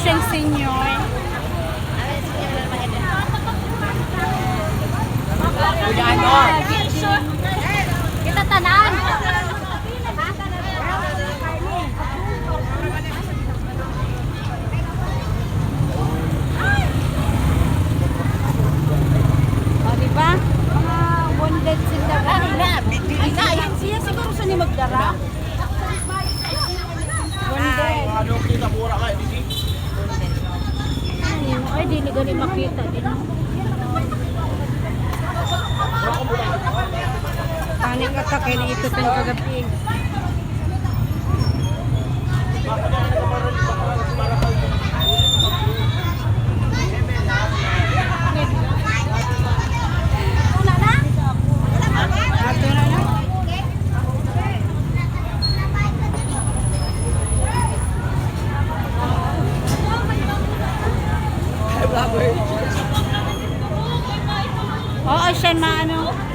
siyang senior. Kita tanaan. O, di ba? Mga bonded sila. Ano na, bigli na. Siya siguro sa ni magdara. Ay, di ni gani makita din. Panik ka kay ni ito sa kagabi. Ato na na. Oo, siya maano.